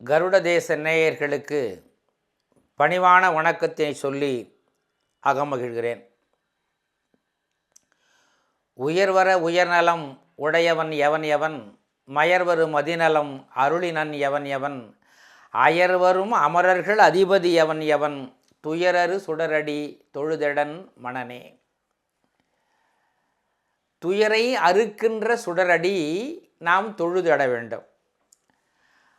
கருட தேச நேயர்களுக்கு பணிவான வணக்கத்தை சொல்லி அகமகிழ்கிறேன் உயர்வர உயர்நலம் உடையவன் எவன் எவன் மயர்வரு மதிநலம் அருளினன் எவன் எவன் அயர்வரும் அமரர்கள் அதிபதி எவன் எவன் துயரரு சுடரடி தொழுதெடன் மணனே துயரை அறுக்கின்ற சுடரடி நாம் தொழுதட வேண்டும்.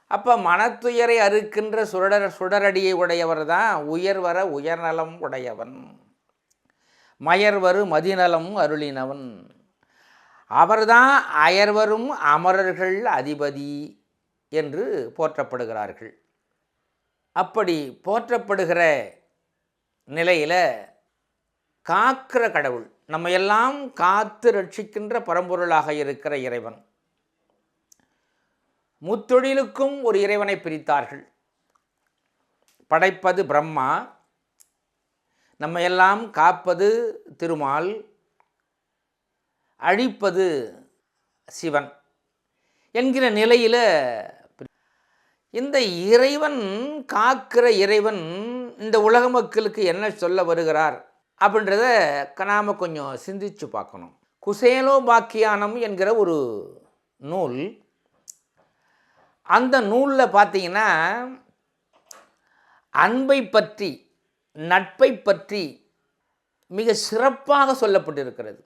அப்போ மனத்துயரை அறுக்கின்ற சுடர் சுடரடியை உடையவர் தான் உயர்வர உயர்நலம் உடையவன். மயர்வரு மதிநலம் அருளினவன். அவர்தான் அயர்வரும் அமரர்கள் அதிபதி என்று போற்றப்படுகிறார்கள். அப்படி போற்றப்படுகிற நிலையில் காக்கிற கடவுள் நம்ம எல்லாம் காத்து ரட்சிக்கின்ற பரம்பொருளாக இருக்கிற இறைவன். முத்தொழிலுக்கும் ஒரு இறைவனை பிரித்தார்கள். படைப்பது பிரம்மா நம்ம எல்லாம் காப்பது திருமால் அழிப்பது சிவன் என்கிற நிலையில் இந்த இறைவன் காக்கிற இறைவன் இந்த உலக மக்களுக்கு என்ன சொல்ல வருகிறார் அப்படின்றத நாம் கொஞ்சம் சிந்திச்சு பார்க்கணும். குசேலோ பாக்கியானம் என்கிற ஒரு நூல் அந்த நூலில் பார்த்தீங்கன்னா அன்பை பற்றி நட்பை பற்றி மிக சிறப்பாக சொல்லப்பட்டிருக்கிறது.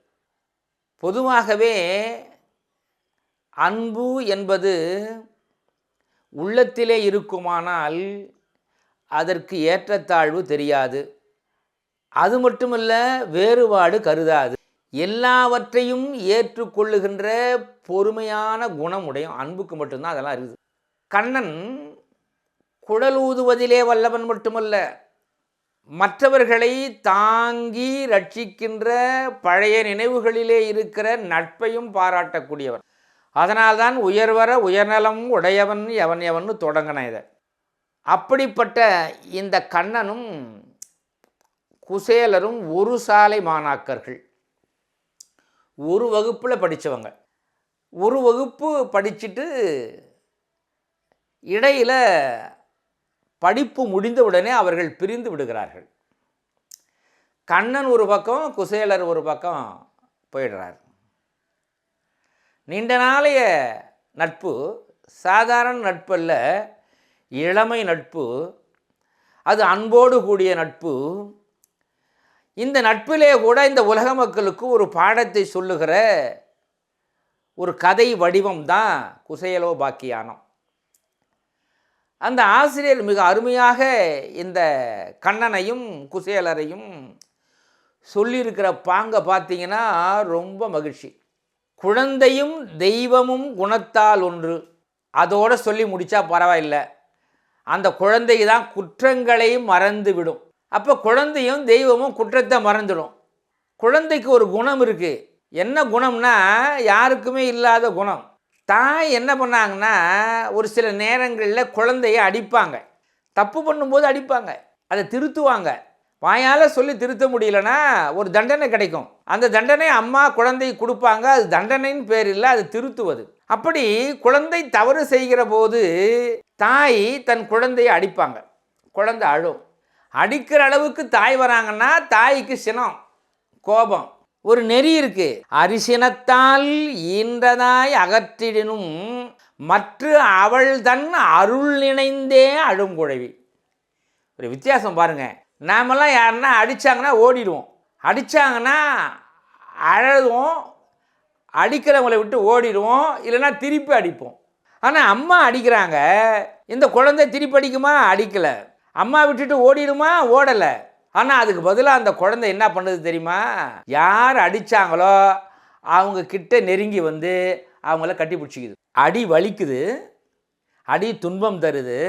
பொதுவாகவே அன்பு என்பது உள்ளத்திலே இருக்குமானால் அதற்கு ஏற்றத்தாழ்வு தெரியாது. அது மட்டுமல்ல வேறுபாடு கருதாது. எல்லாவற்றையும் ஏற்றுக்கொள்ளுகின்ற பொறுமையான குணம் உடையும் அன்புக்கு மட்டும்தான் அதெல்லாம் இருக்குது. கண்ணன் குடல் ஊதுவதிலே வல்லவன் மட்டுமல்ல மற்றவர்களை தாங்கி ரட்சிக்கின்ற பழைய நினைவுகளிலே இருக்கிற நட்பையும் பாராட்டக்கூடியவன். அதனால்தான் உயர்வர உயர்நலம் உடையவன் எவன் எவன்னு தொடங்கின இதை. அப்படிப்பட்ட இந்த கண்ணனும் குசேலரும் ஒரு சாலை மாணாக்கர்கள். ஒரு வகுப்பில் படித்தவங்க ஒரு வகுப்பு படிச்சுட்டு இடையில் படிப்பு முடிந்தவுடனே அவர்கள் பிரிந்து விடுகிறார்கள். கண்ணன் ஒரு பக்கம் குசேலர் ஒரு பக்கம் போயிடுறார். நீண்ட நாளைய நட்பு சாதாரண நட்பல்ல இளமை நட்பு அது அன்போடு கூடிய நட்பு. இந்த நட்பிலே கூட இந்த உலக மக்களுக்கு ஒரு பாடத்தை சொல்லுகிற ஒரு கதை வடிவம் தான் குசேலோ பாக்கியானம். அந்த ஆசிரியர் மிக அருமையாக இந்த கண்ணனையும் குசேலரையும் சொல்லியிருக்கிற பாங்கை பார்த்தீங்கன்னா ரொம்ப மகிழ்ச்சி. குழந்தையும் தெய்வமும் குணத்தால் ஒன்று. அதோடு சொல்லி முடித்தா பரவாயில்ல. அந்த குழந்தை தான் குற்றங்களை மறந்து விடும் அப்போ குழந்தையும் தெய்வமும் குற்றத்தை மறந்துடும். குழந்தைக்கு ஒரு குணம் இருக்குது என்ன குணம்னா யாருக்குமே இல்லாத குணம். தாய் என்ன பண்ணாங்கன்னா ஒரு சில நேரங்களில் குழந்தைய அடிப்பாங்க. தப்பு பண்ணும்போது அடிப்பாங்க. அதை திருத்துவாங்க. வாயால் சொல்லி திருத்த முடியலன்னா ஒரு தண்டனை கிடைக்கும். அந்த தண்டனை அம்மா குழந்தை கொடுப்பாங்க. அது தண்டனைன்னு பேர் இல்லை அது திருத்துவது. அப்படி குழந்தை தவறு செய்கிற போது தாய் தன் குழந்தையை அடிப்பாங்க. குழந்தை அழும். அடிக்கிற அளவுக்கு தாய் வராங்கன்னா தாய்க்கு சினம் கோபம். ஒரு நெறி இருக்கு. அரிசினத்தால் ஈன்றதாய் அகற்றிடினும் மற்ற அவள் தன் அருள் நினைந்தே அழுங்குழவி ஒரு வித்தியாசம் பாருங்க. நாமெல்லாம் யாருன்னா அடித்தாங்கன்னா ஓடிடுவோம். அடித்தாங்கன்னா அழுதுவோம் அடிக்கிறவங்களை விட்டு ஓடிடுவோம். இல்லைன்னா திருப்பி அடிப்போம். ஆனால் அம்மா அடிக்கிறாங்க. இந்த குழந்தை திருப்பி அடிக்குமா? அடிக்கலை. அம்மா விட்டுட்டு ஓடிடுமா? ஓடலை. ஆனால் அதுக்கு பதிலாக அந்த குழந்தை என்ன பண்ணுது தெரியுமா? யார் அடித்தாங்களோ அவங்க கிட்ட நெருங்கி வந்து அவங்கள கட்டி பிடிச்சிக்குது. அடி வலிக்குது அடி துன்பம் தருது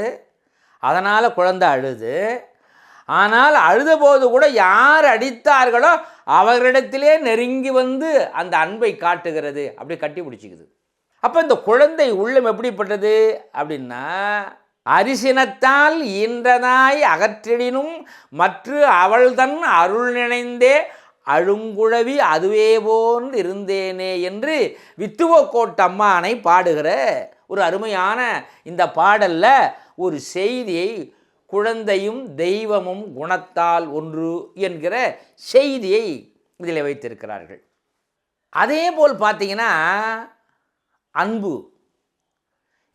அதனால் குழந்தை அழுது. ஆனால் அழுதபோது கூட யார் அடித்தார்களோ அவர்களிடத்திலே நெருங்கி வந்து அந்த அன்பை காட்டுகிறது அப்படி கட்டி பிடிச்சிக்குது. அப்போ இந்த குழந்தை உள்ளம் எப்படிப்பட்டது அப்படின்னா அரிசினத்தால் ஈன்றதாய் அகற்றிடினும் மற்ற அவள்தன் அருள் நினைந்தே அழுங்குழவி அதுவே போன்று இருந்தேனே என்று வித்துவக்கோட்டம்மானை பாடுகிற ஒரு அருமையான இந்த பாடல்ல ஒரு செய்தியை குழந்தையும் தெய்வமும் குணத்தால் ஒன்று என்கிற செய்தியை இதில் வைத்திருக்கிறார்கள். அதே போல் பார்த்தீங்கன்னா அன்பு.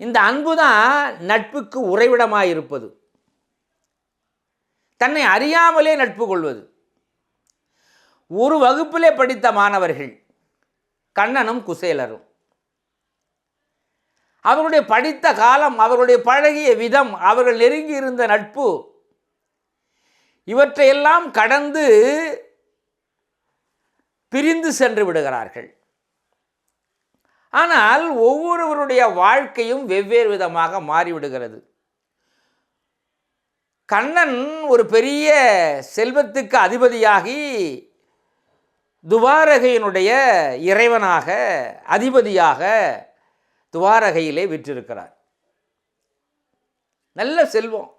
இந்த அன்பு தான் நட்புக்கு உறைவிடமாக இருப்பது தன்னை அறியாமலே நட்பு கொள்வது. ஒரு வகுப்பிலே படித்த மாணவர்கள் கண்ணனும் குசேலரும். அவர்களுடைய படித்த காலம் அவர்களுடைய பழகிய விதம் அவர்கள் நெருங்கி இருந்த நட்பு இவற்றையெல்லாம் கடந்து பிரிந்து சென்று விடுகிறார்கள். ஆனால் ஒவ்வொருவருடைய வாழ்க்கையும் வெவ்வேறு விதமாக மாறிவிடுகிறது. கண்ணன் ஒரு பெரிய செல்வத்துக்கு அதிபதியாகி துவாரகையினுடைய இறைவனாக அதிபதியாக துவாரகையிலே விற்றிருக்கிறார். நல்ல செல்வம்.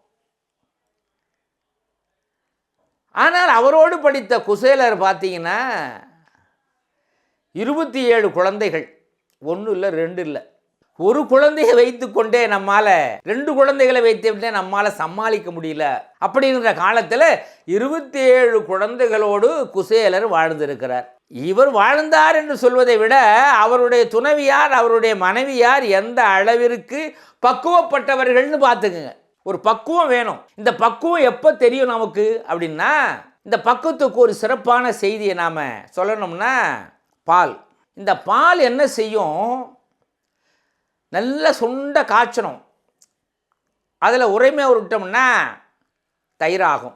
ஆனால் அவரோடு படித்த குசேலர் பார்த்தீங்கன்னா இருபத்தி ஏழு குழந்தைகள். ஒன்றும் இல்லை ரெண்டு இல்லை. ஒரு குழந்தையை வைத்துக்கொண்டே நம்மால் ரெண்டு குழந்தைகளை வைத்துக்கிட்டே நம்மால் சமாளிக்க முடியல. அப்படிங்கிற காலத்தில் இருபத்தி ஏழு குழந்தைகளோடு குசேலர் வாழ்ந்திருக்கிறார். இவர் வாழ்ந்தார் என்று சொல்வதை விட அவருடைய துணைவியார் அவருடைய மனைவியார் எந்த அளவிற்கு பக்குவப்பட்டவர்கள்னு பார்த்துக்குங்க. ஒரு பக்குவம் வேணும். இந்த பக்குவம் எப்போ தெரியும் நமக்கு? அப்படின்னா இந்த பக்குவத்துக்கு ஒரு சிறப்பான செய்தியை நாம் சொல்லணும்னா பால். இந்த பால் என்ன செய்யும்? நல்ல சுண்ட காய்ச்சணும். அதில் உரைமை விட்டோம்னா தயிராகும்.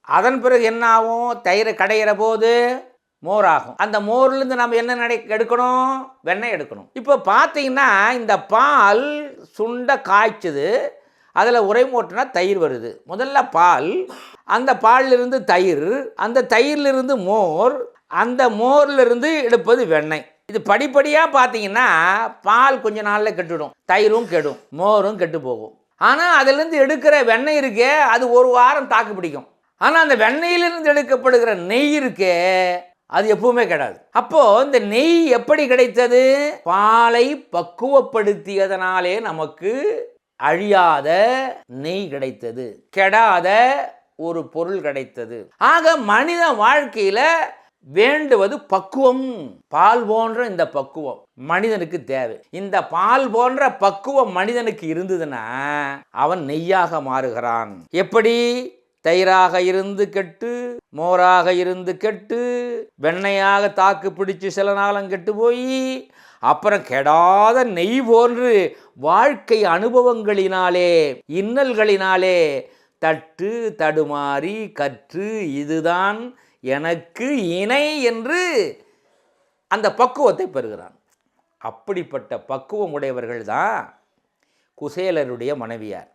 அதன் பிறகு என்ன ஆகும்? தயிரை கடையிற போது மோர் ஆகும். அந்த மோர்லேருந்து நம்ம என்ன நடை எடுக்கணும்? வெண்ணெய் எடுக்கணும். இப்போ பார்த்தீங்கன்னா இந்த பால் சுண்ட காய்ச்சது. அதில் உரைமூட்டினா தயிர் வருது. முதல்ல பால் அந்த பாலிலிருந்து தயிர் அந்த தயிரிலிருந்து மோர் அந்த மோர்லேருந்து எடுப்பது வெண்ணெய். இது படிப்படியாக பார்த்தீங்கன்னா பால் கொஞ்ச நாளில் கெட்டுடும். தயிரும் கெடும். மோரும் கெட்டு போகும். ஆனால் அதிலிருந்து எடுக்கிற வெண்ணெய் இருக்கே அது ஒரு வாரம் தாக்கு பிடிக்கும். ஆனால் அந்த வெண்ணெயிலிருந்து எடுக்கப்படுகிற நெய் இருக்கே அது எப்பவுமே கிடையாது அப்போது இந்த நெய் எப்படி கிடைத்தது? பாலை பக்குவப்படுத்தியதனாலே நமக்கு அழியாத நெய் கிடைத்தது. கெடாத ஒரு பொருள் கிடைத்தது. ஆக மனித வாழ்க்கையில் வேண்டுவது பக்குவம். பால் போன்ற இந்த பக்குவம் மனிதனுக்கு தேவை. இந்த பால் போன்ற பக்குவம் மனிதனுக்கு இருந்ததுன்னா அவன் நெய்யாக மாறுகிறான். எப்படி? தயிராக இருந்து கெட்டு மோராக இருந்து கெட்டு வெண்ணையாக தாக்கு பிடிச்சு சில நாளம் கெட்டு போய் அப்புறம் கெடாத நெய் போன்று வாழ்க்கை அனுபவங்களினாலே இன்னல்களினாலே தட்டு தடுமாறி கற்று இதுதான் எனக்கு இணை என்று அந்த பக்குவத்தை பெறுகிறான். அப்படிப்பட்ட பக்குவம் உடையவர்கள் தான் குசேலருடைய மனைவியார்.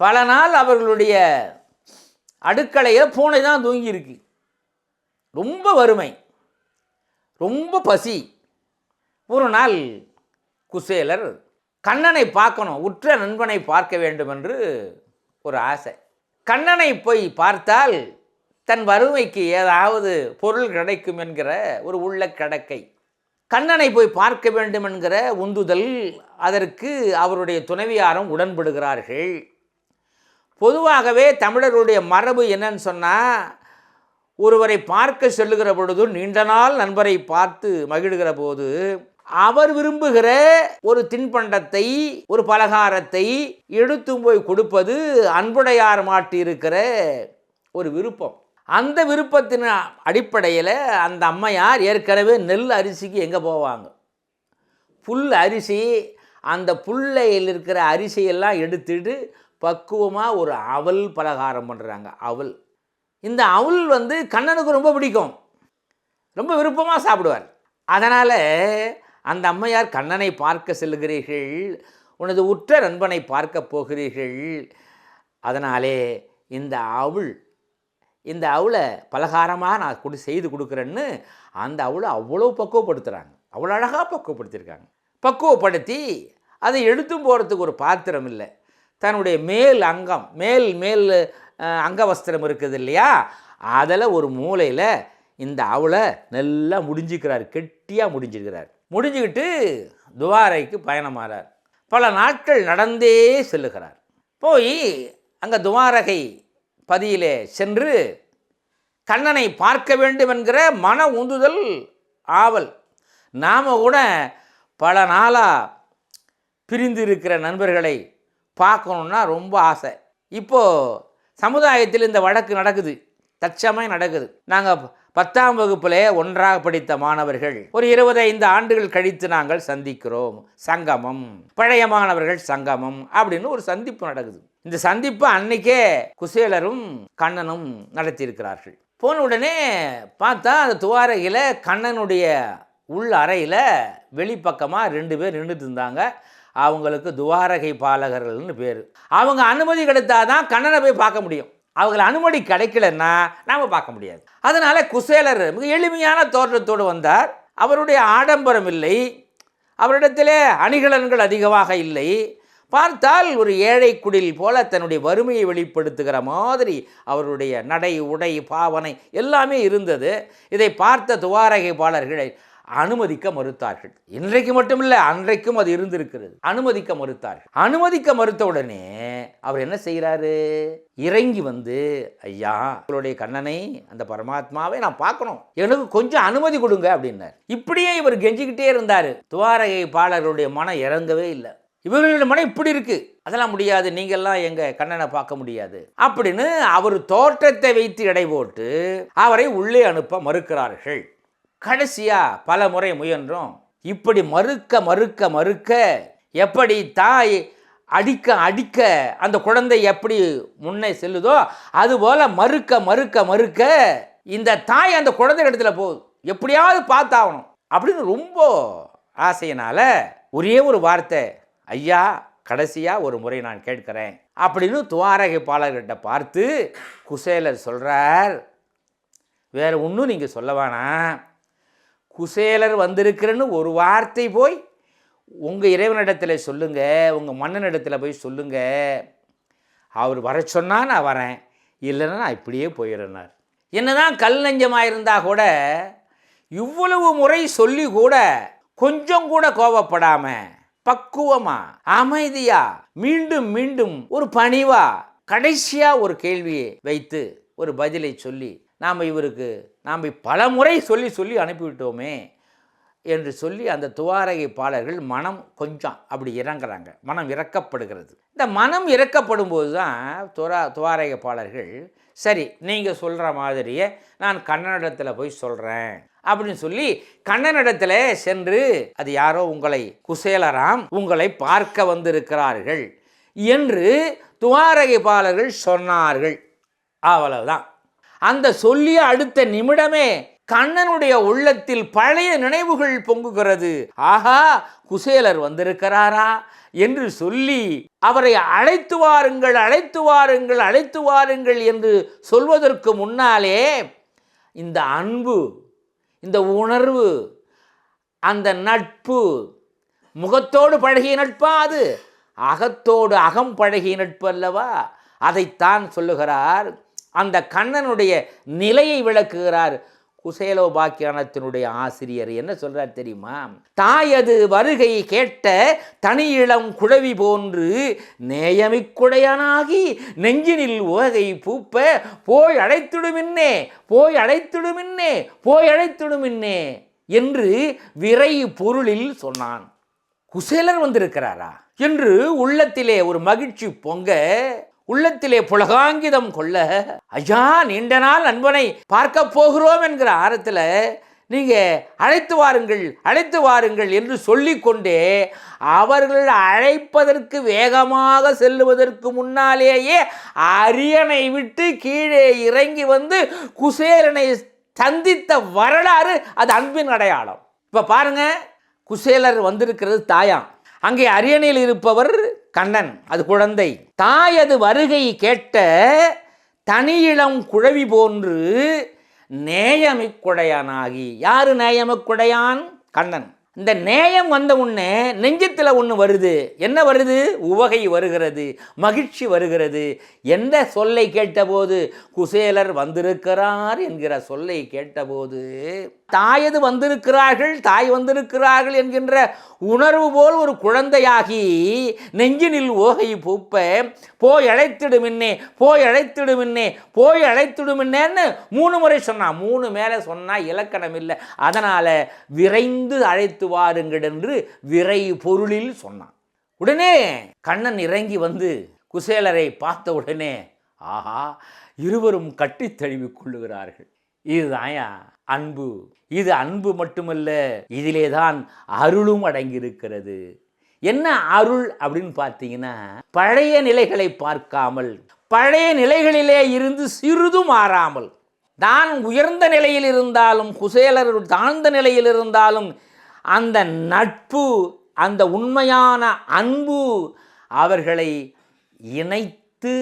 பல நாள் அவர்களுடைய அடுக்கலையில் பூனை தான் தூங்கியிருக்கு ரொம்ப வறுமை ரொம்ப பசி. ஒரு நாள் குசேலர் கண்ணனை பார்க்கணும் உற்ற நண்பனை பார்க்க வேண்டும் என்று ஒரு ஆசை. கண்ணனை போய் பார்த்தால் தன் வறுமைக்கு ஏதாவது பொருள் கிடைக்கும் என்கிற ஒரு உள்ள கடக்கை. கண்ணனை போய் பார்க்க வேண்டும் என்கிற உந்துதல் அதற்கு அவருடைய துணைவியாரும் உடன்படுகிறார்கள். பொதுவாகவே தமிழருடைய மரபு என்னன்னு சொன்னால் ஒருவரை பார்க்க செல்லுகிற பொழுது நீண்ட நாள் நண்பரை பார்த்து மகிழ்கிற போது அவர் விரும்புகிற ஒரு தின்பண்டத்தை ஒரு பலகாரத்தை எடுத்து போய் கொடுப்பது அன்புடையார் மாட்டி இருக்கிற ஒரு விருப்பம். அந்த விருப்பத்தின் அடிப்படையில் அந்த அம்மையார் ஏற்கனவே நெல் அரிசிக்கு எங்கே போவாங்க? புல் அரிசி அந்த புல்லையில் இருக்கிற அரிசியெல்லாம் எடுத்துட்டு பக்குவமாக ஒரு அவல் பலகாரம் பண்ணுறாங்க அவல். இந்த அவல் வந்து கண்ணனுக்கு ரொம்ப பிடிக்கும். ரொம்ப விருப்பமாக சாப்பிடுவார். அதனால் அந்த அம்மையார் கண்ணனை பார்க்க செல்லுகிறீர்கள். உனது உற்ற நண்பனை பார்க்க போகிறீர்கள். அதனாலே இந்த அவள் இந்த அவளை பலகாரமாக நான் கொடு செய்து கொடுக்குறேன்னு அந்த அவளை அவ்வளோ பக்குவப்படுத்துகிறாங்க அவ்வளோ அழகாக பக்குவப்படுத்தியிருக்காங்க. பக்குவப்படுத்தி அதை எடுத்தும் போகிறதுக்கு ஒரு பாத்திரம் இல்லை. தன்னுடைய மேல் அங்கம் மேல் மேல் அங்கவஸ்திரம் இருக்குது இல்லையா? அதில் ஒரு மூலையில் இந்த அவளை நல்லா முடிஞ்சுக்கிறார் கெட்டியாக முடிஞ்சிருக்கிறார் முடிஞ்சுக்கிட்டு துவாரைக்கு பயணமாறார். பல நாட்கள் நடந்தே செல்லுகிறார். போய் அங்கே துவாரகை பதியிலே சென்று கண்ணனை பார்க்க வேண்டும் என்கிற மன உந்துதல் ஆவல். நாம் கூட பல நாளாக பிரிந்து இருக்கிற நண்பர்களை பார்க்கணுன்னா ரொம்ப ஆசை. இப்போது சமுதாயத்தில் இந்த வழக்கு நடக்குது. தற்சமயம் நடக்குது. நாங்கள் பத்தாம் வகுப்பிலே ஒன்றாக படித்த மாணவர்கள் ஒரு இருபத்தைந்து ஆண்டுகள் கழித்து நாங்கள் சந்திக்கிறோம். சங்கமம். பழைய மாணவர்கள் சங்கமம் அப்படின்னு ஒரு சந்திப்பு நடக்குது. இந்த சந்திப்பு அன்னைக்கே குசேலரும் கண்ணனும் நடத்தியிருக்கிறார்கள். போன உடனே பார்த்தா அந்த துவாரகையில் கண்ணனுடைய உள் அறையில் வெளிப்பக்கமாக ரெண்டு பேர் நின்றுட்டு இருந்தாங்க. அவங்களுக்கு துவாரகை பாலகர்கள்னு பேர். அவங்க அனுமதி கிடைத்தாதான் கண்ணனை போய் பார்க்க முடியும். அவங்களை அனுமதி கிடைக்கலன்னா நாம் பார்க்க முடியாது. அதனால் குசேலர் மிக எளிமையான தோற்றத்தோடு வந்தார். அவருடைய ஆடம்பரம் இல்லை. அவரிடத்திலே அணிகலன்கள் அதிகமாக இல்லை. பார்த்தால் ஒரு ஏழை குடில் போல தன்னுடைய வறுமையை வெளிப்படுத்துகிற மாதிரி அவருடைய நடை உடை பாவனை எல்லாமே இருந்தது. இதை பார்த்த துவாரகைப்பாளர்களை அனுமதிக்க மறுத்தார்கள். இன்றைக்கு மட்டுமில்லை அன்றைக்கும் அது இருந்திருக்கிறது. அனுமதிக்க மறுத்தார்கள். அனுமதிக்க மறுத்த உடனே அவர் என்ன செய்கிறாரு? இறங்கி வந்து ஐயா உங்களுடைய கண்ணனை அந்த பரமாத்மாவை நான் பார்க்கணும். எனக்கு கொஞ்சம் அனுமதி கொடுங்க அப்படின்னார். இப்படியே இவர் கெஞ்சிக்கிட்டே இருந்தார். துவாரகை பாலர்களுடைய மனம் இறங்கவே இல்லை. இவர்களுடைய மனம் இப்படி இருக்கு. அதெல்லாம் முடியாது. நீங்கள்லாம் எங்க கண்ணனை பார்க்க முடியாது. அப்படின்னு அவர் தோற்றத்தை வைத்து எடை போட்டு அவரை உள்ளே அனுப்ப மறுக்கிறார்கள். கடைசியா பல முறை முயன்றோம். இப்படி மறுக்க மறுக்க மறுக்க எப்படி தாய் அடிக்க அடிக்க அந்த குழந்தை எப்படி முன்னே செல்லுதோ அதுபோல் மறுக்க மறுக்க மறுக்க இந்த தாய் அந்த குழந்தை இடத்துல போகுது. எப்படியாவது பார்த்தாகணும் அப்படின்னு ரொம்ப ஆசையினால் ஒரே ஒரு வார்த்தை ஐயா கடைசியாக ஒரு முறை நான் கேட்கிறேன் அப்படின்னு துவாரகைப்பாளர்கிட்ட பார்த்து குசேலர் சொல்கிறார் வேறு ஒன்றும் நீங்கள் சொல்ல வேணாம். குசேலர் வந்திருக்கிறன்னு ஒரு வார்த்தை போய் உங்கள் இறைவனிடத்தில் சொல்லுங்கள் உங்கள் மன்னனிடத்தில் போய் சொல்லுங்கள் அவர் வர சொன்னால் நான் வரேன் இல்லைன்னா நான் இப்படியே போயிடுறேனார் என்னதான் கல் நெஞ்சமாக இருந்தால் கூட இவ்வளவு முறை சொல்லி கூட கொஞ்சம் கூட கோபப்படாமல் பக்குவமா அமைதியா மீண்டும் மீண்டும் ஒரு பணிவா கடைசியாக ஒரு கேள்வியை வைத்து ஒரு பதிலை சொல்லி நாம் இவருக்கு நாம் பல முறை சொல்லி சொல்லி அனுப்பிவிட்டோமே என்று சொல்லி அந்த துவாரகை பாடல்கள் மனம் கொஞ்சம் அப்படி இறங்குறாங்க. மனம் இறக்கப்படுகிறது. இந்த மனம் இறக்கப்படும் போது தான் துவா துவாரகை பாடல்கள் சரி நீங்கள் சொல்கிற மாதிரியே நான் கண்ணனிடத்தில் போய் சொல்கிறேன் அப்படின்னு சொல்லி கண்ணனிடத்தில் சென்று அது யாரோ உங்களை குசேலராம் உங்களை பார்க்க வந்திருக்கிறார்கள் என்று துவாரகை பாடல்கள் சொன்னார்கள். அவ்வளவுதான். அந்த சொல்லிய அடுத்த நிமிடமே கண்ணனுடைய உள்ளத்தில் பழைய நினைவுகள் பொங்குகிறது. ஆஹா குசேலர் வந்திருக்கிறாரா என்று சொல்லி அவரை அழைத்து வாருங்கள் அழைத்து வாருங்கள் அழைத்து வாருங்கள் என்று சொல்வதற்கு முன்னாலே இந்த அன்பு இந்த உணர்வு அந்த நட்பு முகத்தோடு பழகிய நட்பா அது? அகத்தோடு அகம் பழகிய நட்பு அல்லவா? அதைத்தான் சொல்லுகிறார் அந்த கண்ணனுடைய நிலையை விளக்குகிறார். குசேலோபாக்கியானத்தினுடைய ஆசிரியர் என்ன சொல்றார் தெரியுமா? தாயது வருகை கேட்ட தனி இளம் குழவி போன்று நேயமிக்குடையனாகி நெஞ்சினில் உவகை பூப்ப போய் அழைத்துடுமின்னே போய் அழைத்துடுமின்னே போய் அழைத்துடுமின்னே என்று விரை பொருளில் சொன்னான். குசேலர் வந்திருக்கிறாரா? என்று உள்ளத்திலே ஒரு மகிழ்ச்சி பொங்க உள்ளத்திலே புலகாங்கிதம் கொள்ள ஐயா நீண்ட நாள் அன்பனை பார்க்க போகிறோம் என்கிற ஆரத்தில் நீங்கள் அழைத்து வாருங்கள் அழைத்து வாருங்கள் என்று சொல்லிக்கொண்டே அவர்கள் அழைப்பதற்கு வேகமாக செல்லுவதற்கு முன்னாலேயே அரியணை விட்டு கீழே இறங்கி வந்து குசேலனை சந்தித்த வரலாறு அது அன்பின் அடையாளம். இப்போ பாருங்க குசேலர் வந்திருக்கிறது தாயாம். அங்கே அரியணையில் இருப்பவர் கண்ணன் அது குழந்தை. தாயது வருகை கேட்ட தனியிளம் குழவி போன்று நேயமிக்குடையானாகி. யாரு நேயமிக்குடையான்? கண்ணன். இந்த நேயம் வந்த உடனே நெஞ்சத்தில் ஒன்று வருது. என்ன வருது? உவகை வருகிறது. மகிழ்ச்சி வருகிறது. எந்த சொல்லை கேட்டபோது குசேலர் வந்திருக்கிறார் என்கிற சொல்லை கேட்டபோது தாயது வந்திருக்கிறார்கள் தாய் வந்திருக்கிறார்கள் என்கின்ற உணர்வு போல் ஒரு குழந்தையாகி நெஞ்சினில் ஓகை பூப்ப போய் அழைத்திடுமின்னே போய் அழைத்திடுமின்னே போய் அழைத்திடுமின்னேன்னு மூணு முறை சொன்னான் மூணு மேலே சொன்னால் இலக்கணம் இல்லை. அதனால் விரைந்து அழைத்து வாருங்கள் என்று விரை பொருளில் சொன்னான். உடனே கண்ணன் இறங்கி வந்து குசேலரை பார்த்த உடனே ஆஹா இருவரும் கட்டி தழுவிக் கொள்ளுகிறார்கள் இதுதான்யா அன்பு. இது அன்பு மட்டுமல்ல இதிலே தான் அருளும் அடங்கியிருக்கிறது. என்ன அருள் அப்படின்னு பார்த்தீங்கன்னா பழைய நிலைகளை பார்க்காமல் பழைய நிலைகளிலே இருந்து சிறிதும் மாறாமல் தான் உயர்ந்த நிலையில் இருந்தாலும் குசேலர் தாழ்ந்த நிலையில் இருந்தாலும் அந்த நட்பு அந்த உண்மையான அன்பு அவர்களை இணைத்து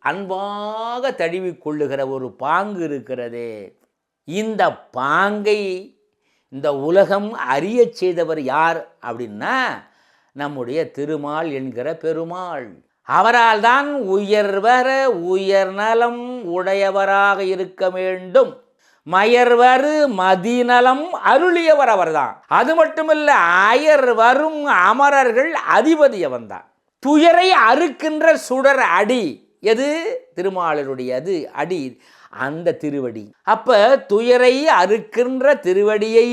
அன்பாக தழுவிக் கொள்ளுகிற ஒரு பாங்கு இருக்கிறதே. இந்த பாங்கை இந்த உலகம் அறியச் செய்தவர் யார் அப்படின்னா நம்முடைய திருமால் என்கிற பெருமாள். அவரால் தான் உயர்வர உயர்நலம் உடையவராக இருக்க வேண்டும். மயர்வரு மதிநலம் அருளியவர் அவர்தான். அது மட்டுமல்ல அயர் வரும் அமரர்கள் அதிபதி அவன்தான். துயரை அறுக்கின்ற சுடர் அடி. எது? திருமாலருடைய அது அடி. அந்த திருவடி. அப்ப துயரை அறுக்கின்ற திருவடியை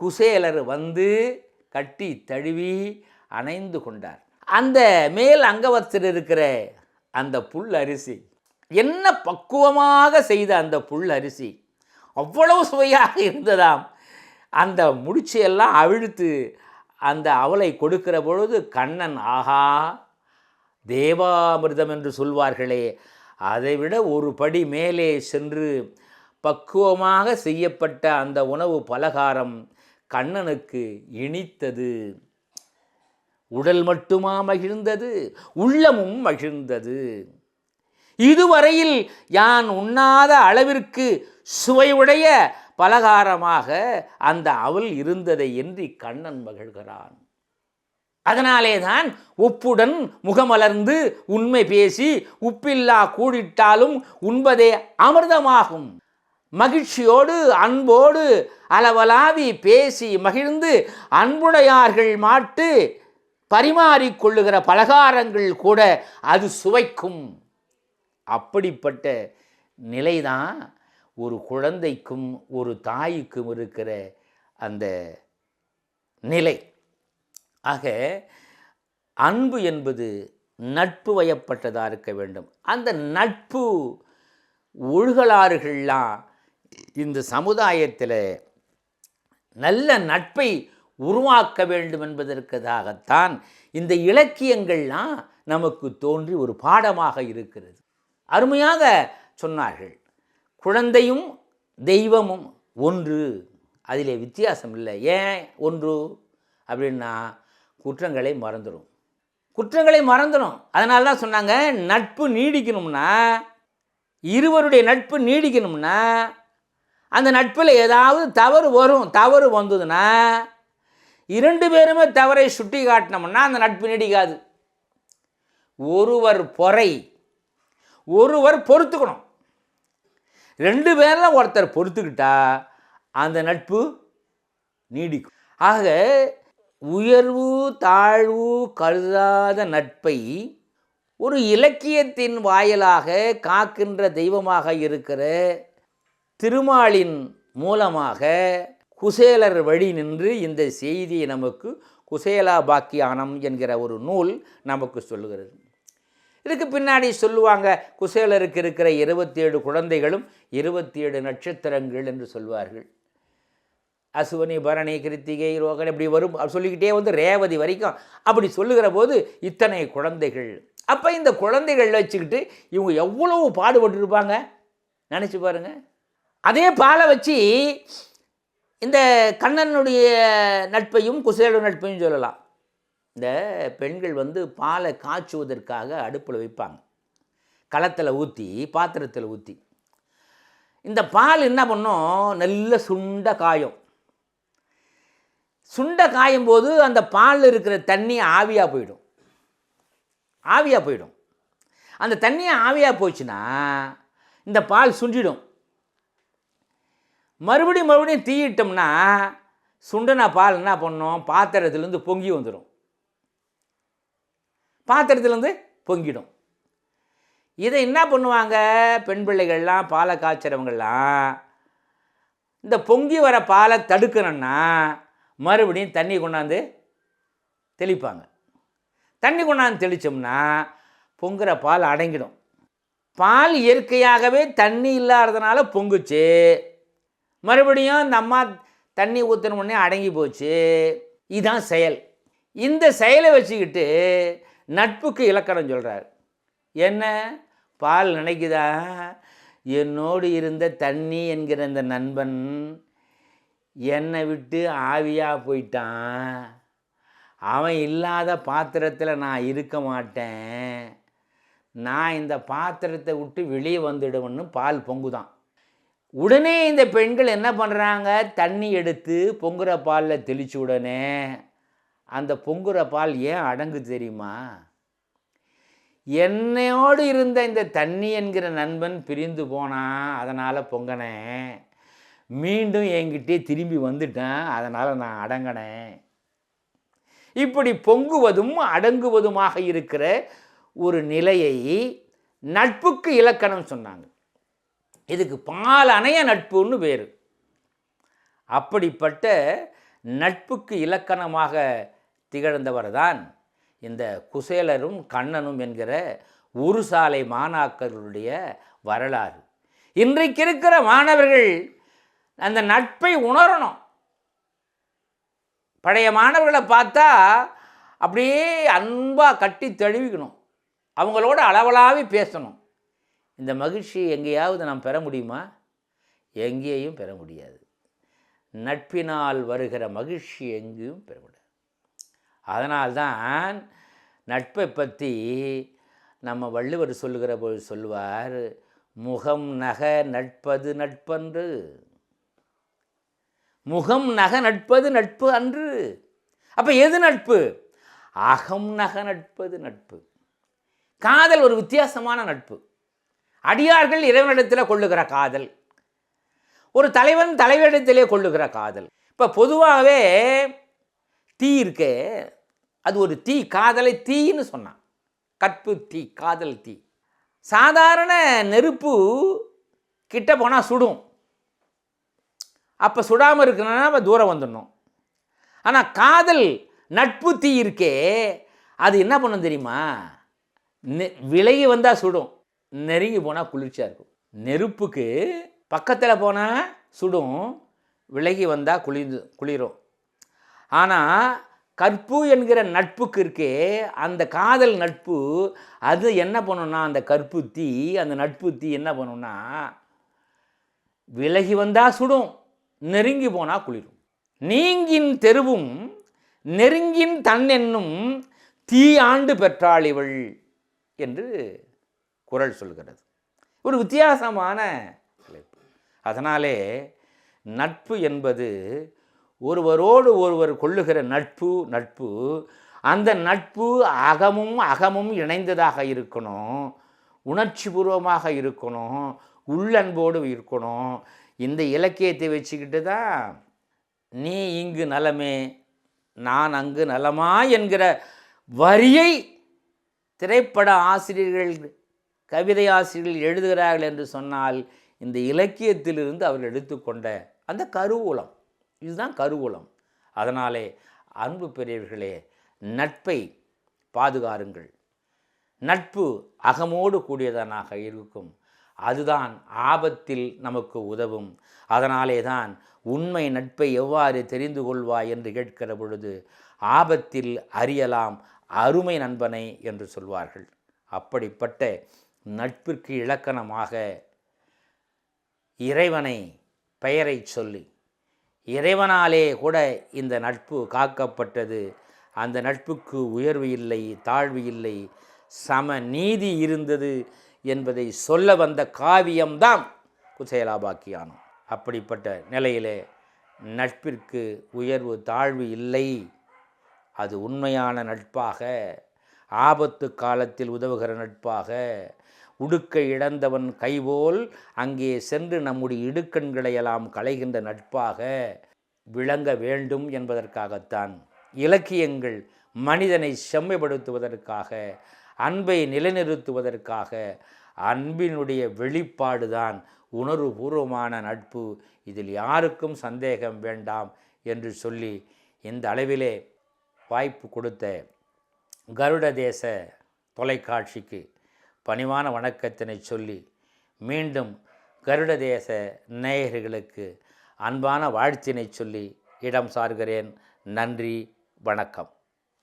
குசேலர் வந்து கட்டி தழுவி அணைந்து கொண்டார். அந்த மேல் அங்கவத்தில் இருக்கிற அந்த புல் அரிசி என்ன பக்குவமாக செய்த அந்த புல் அரிசி அவ்வளவு சுவையாக இருந்ததாம். அந்த முடிச்சையெல்லாம் அவிழ்த்து அந்த அவளை கொடுக்கிற பொழுது கண்ணன் ஆஹா தேவாமிர்தம் என்று சொல்வார்களே அதைவிட ஒரு படி மேலே சென்று பக்குவமாக செய்யப்பட்ட அந்த உணவு பலகாரம் கண்ணனுக்கு இனித்தது. உடல் மட்டுமா மகிழ்ந்தது உள்ளமும் மகிழ்ந்தது. இதுவரையில் யான் உண்ணாத அளவிற்கு சுவையுடைய பலகாரமாக அந்த அவல் இருந்ததை என்று கண்ணன் மகிழ்கிறான். அதனாலே தான் உப்புடன் முகமலர்ந்து உண்மை பேசி உப்பில்லா கூடிட்டாலும் உண்பதே அமிர்தமாகும். மகிழ்ச்சியோடு அன்போடு அளவலாவி பேசி மகிழ்ந்து அன்புடையார்கள் மாட்டு பரிமாறிக்கொள்ளுகிற பலகாரங்கள் கூட அது சுவைக்கும். அப்படிப்பட்ட நிலைதான் ஒரு குழந்தைக்கும் ஒரு தாய்க்கும் இருக்கிற அந்த நிலை. ஆக அன்பு என்பது நட்பு வயப்பட்டதாக இருக்க வேண்டும். அந்த நட்பு ஒழுகலாறுகள்லாம் இந்த சமுதாயத்தில் நல்ல நட்பை உருவாக்க வேண்டும் என்பதற்காகத்தான் இந்த இலக்கியங்கள்லாம் நமக்கு தோன்றி ஒரு பாடமாக இருக்கிறது. அருமையாக சொன்னார்கள். குழந்தையும் தெய்வமும் ஒன்று. அதிலே வித்தியாசம் இல்லை. ஏன் ஒன்று? அப்படின்னா குற்றங்களை மறந்துடும் குற்றங்களை மறந்துடும் அதனால தான் சொன்னாங்க நட்பு நீடிக்கணும்னா இருவருடைய நட்பு நீடிக்கணும்னா அந்த நட்பில் ஏதாவது தவறு வரும் தவறு வந்ததுன்னா இரண்டு பேருமே தவறை சுட்டி காட்டினோம்னா அந்த நட்பு நீடிக்காது. ஒருவர் பொறை ஒருவர் பொறுத்துக்கணும். ரெண்டு பேரில் ஒருத்தர் பொறுத்துக்கிட்டா அந்த நட்பு நீடிக்கும். ஆக உயர்வு தாழ்வு கருதாத நட்பை ஒரு இலக்கியத்தின் வாயிலாக காக்கின்ற தெய்வமாக இருக்கிற திருமாலின் மூலமாக குசேலர் வழி நின்று இந்த செய்தியை நமக்கு குசேலா பாக்கியானம் என்கிற ஒரு நூல் நமக்கு சொல்லுகிறது. இதுக்கு பின்னாடி சொல்லுவாங்க குசேலருக்கு இருக்கிற இருபத்தி ஏழு குழந்தைகளும் இருபத்தி ஏழு நட்சத்திரங்கள் என்று சொல்வார்கள். அசுவனி பரணி கிருத்திகை ரோகன் இப்படி வரும். அப்படி சொல்லிக்கிட்டே வந்து ரேவதி வரைக்கும் அப்படி சொல்லுகிற போது இத்தனை குழந்தைகள். அப்போ இந்த குழந்தைகள் வச்சுக்கிட்டு இவங்க எவ்வளவு பாடுபட்டு இருப்பாங்க நினச்சி பாருங்கள் அதே பாலை வச்சு இந்த கண்ணனுடைய நட்பையும் குசேல நட்பையும் சொல்லலாம். இந்த பெண்கள் வந்து பாலை காய்ச்சுவதற்காக அடுப்பில் வைப்பாங்க. களத்தில் ஊற்றி பாத்திரத்தில் ஊற்றி இந்த பால் என்ன பண்ணும்? நல்ல சுண்ட காயும். சுண்டை காயும் போது அந்த பாலில் இருக்கிற தண்ணி ஆவியாக போயிடும். ஆவியாக போயிடும். அந்த தண்ணியை ஆவியாக போச்சுன்னா இந்த பால் சுண்டிடும். மறுபடியும் மறுபடியும் தீயிட்டோம்னா சுண்டனா பால் என்ன பண்ணோம்? பாத்திரத்துலேருந்து பொங்கி வந்துடும் பாத்திரத்துலேருந்து பொங்கிடும். இதை என்ன பண்ணுவாங்க? பெண் பிள்ளைகள்லாம் பாலை காய்ச்சறவங்கள்லாம் இந்த பொங்கி வர பாலை தடுக்கணும்னா மறுபடியும் தண்ணி கொண்டாந்து தெளிப்பாங்க. தண்ணி கொண்டாந்து தெளித்தோம்னா பொங்குற பால் அடங்கிடும். பால் இயற்கையாகவே தண்ணி இல்லாததுனால பொங்குச்சு. மறுபடியும் இந்த அம்மா தண்ணி ஊற்றின உடனே அடங்கி போச்சு. இதுதான் செயல். இந்த செயலை வச்சுக்கிட்டு நட்புக்கு இலக்கணம் சொல்கிறார் என்ன? பால் நினைக்குதா? என்னோடு இருந்த தண்ணி என்கிற இந்த நண்பன் என்னை விட்டு ஆவியாக போயிட்டான். அவன் இல்லாத பாத்திரத்தில் நான் இருக்க மாட்டேன். நான் இந்த பாத்திரத்தை விட்டு வெளியே வந்துடுவேன்னு பால் பொங்குதான். உடனே இந்த பெண்கள் என்ன பண்ணுறாங்க தண்ணி எடுத்து பொங்குற பாலில் தெளிச்சு உடனே அந்த பொங்குற பால் ஏன் அடங்கு தெரியுமா? என்னையோடு இருந்த இந்த தண்ணி என்கிற நண்பன் பிரிந்து போனான். அதனால் பொங்கினேன். மீண்டும் என்கிட்டே திரும்பி வந்துட்டேன். அதனால் நான் அடங்கினேன். இப்படி பொங்குவதும் அடங்குவதுமாக இருக்கிற ஒரு நிலையை நட்புக்கு இலக்கணம் சொன்னாங்க. இதுக்கு பால் அணைய நட்புன்னு பேர் அப்படிப்பட்ட நட்புக்கு இலக்கணமாக திகழ்ந்தவர் தான் இந்த குசேலரும் கண்ணனும் என்கிற ஒரு சாலை மாணாக்கர்களுடைய வரலாறு. இன்றைக்கு இருக்கிற மாணவர்கள் அந்த நட்பை உணரணும். பழைய மாணவர்களை பார்த்தா அப்படியே அன்பாக கட்டி தழுவிக்கணும் அவங்களோட அளவலாவி பேசணும். இந்த மகிழ்ச்சி எங்கேயாவது நாம் பெற முடியுமா? எங்கேயும் பெற முடியாது. நட்பினால் வருகிற மகிழ்ச்சி எங்கேயும் பெற முடியாது. அதனால்தான் நட்பை பற்றி நம்ம வள்ளுவர் சொல்லுகிற போது சொல்லுவார் முகம் நக நட்பது நட்பன்று. முகம் நக நட்பது நட்பு அன்று. அப்போ எது நட்பு? அகம் நக நட்பது நட்பு. காதல் ஒரு வித்தியாசமான நட்பு. அடியார்கள் இறைவனிடத்தில் கொள்ளுகிற காதல். ஒரு தலைவன் தலைவரிடத்திலே கொள்ளுகிற காதல். இப்போ பொதுவாகவே தீ இருக்கே. அது ஒரு தீ காதலை தீன்னு சொன்னான். கற்பு தீ காதல் தீ. சாதாரண நெருப்பு கிட்ட போனால் சுடும். அப்போ சுடாமல் இருக்கணும்னா நம்ம தூரம் வந்துடணும். ஆனால் காதல் நட்பு தீ இருக்கே அது என்ன பண்ணும் தெரியுமா? நெ விலகி வந்தால் சுடும். நெருங்கி போனால் குளிர்ச்சியாக இருக்கும். நெருப்புக்கு பக்கத்தில் போனால் சுடும். விலகி வந்தால் குளிர்ந்து குளிரும். ஆனால் கற்பு என்கிற நட்புக்கு இருக்கே அந்த காதல் நட்பு அது என்ன பண்ணுன்னா அந்த கற்பு தீ அந்த நட்பு தீ என்ன பண்ணுன்னா விலகி வந்தால் சுடும். நெருங்கி போனால் குளிரும். நீங்கின் தெருவும் நெருங்கின் தன் என்னும் தீ ஆண்டு பெற்றாள் இவள் என்று குரல் சொல்கிறது. ஒரு வித்தியாசமான தலைப்பு. அதனாலே நட்பு என்பது ஒருவரோடு ஒருவர் கொள்ளுகிற நட்பு நட்பு அந்த நட்பு அகமும் அகமும் இணைந்ததாக இருக்கணும். உணர்ச்சிபூர்வமாக இருக்கணும். உள்ளன்போடு இருக்கணும். இந்த இலக்கியத்தை வச்சுக்கிட்டு தான் நீ இங்கு நலமே நான் அங்கு நலமா என்கிற வரியை திரைப்பட ஆசிரியர்கள் கவிதை ஆசிரியர்கள் எழுதுகிறார்கள் என்று சொன்னால் இந்த இலக்கியத்திலிருந்து அவர்கள் எடுத்துக்கொண்ட அந்த கருவூலம் இதுதான் கருவூலம். அதனாலே அன்பு பெரியவர்களே நட்பை பாதுகாருங்கள். நட்பு அகமோடு கூடியதனாக இருக்கும். அதுதான் ஆபத்தில் நமக்கு உதவும். அதனாலே தான் உண்மை நட்பை எவ்வாறு தெரிந்து கொள்வாய் என்று கேட்கிற பொழுது ஆபத்தில் அறியலாம் அருமை நண்பனை என்று சொல்வார்கள். அப்படிப்பட்ட நட்பிற்கு இலக்கணமாக இறைவனை பெயரை சொல்லி இறைவனாலே கூட இந்த நட்பு காக்கப்பட்டது. அந்த நட்புக்கு உயர்வு இல்லை தாழ்வு இல்லை சம நீதி இருந்தது என்பதை சொல்ல வந்த காவியம்தான் குசேலாபாக்கியானம் அப்படிப்பட்ட நிலையிலே நட்பிற்கு உயர்வு தாழ்வு இல்லை. அது உண்மையான நட்பாக ஆபத்து காலத்தில் உதவுகிற நட்பாக உடுக்கை இழந்தவன் கைபோல் அங்கே சென்று நம்முடைய இடுக்கண்களையெல்லாம் களைகின்ற நட்பாக விளங்க வேண்டும் என்பதற்காகத்தான் இலக்கியங்கள் மனிதனை செம்மைப்படுத்துவதற்காக அன்பை நிலைநிறுத்துவதற்காக அன்பினுடைய வெளிப்பாடுதான். உணர்வுபூர்வமான நட்பு. இதில் யாருக்கும் சந்தேகம் வேண்டாம் என்று சொல்லி இந்த அளவிலே வாய்ப்பு கொடுத்த கருட தேச தொலைக்காட்சிக்கு பணிவான வணக்கத்தினை சொல்லி மீண்டும் கருட தேச நேயர்களுக்கு அன்பான வாழ்த்தினை சொல்லி இடம் சார்கிறேன். நன்றி வணக்கம்.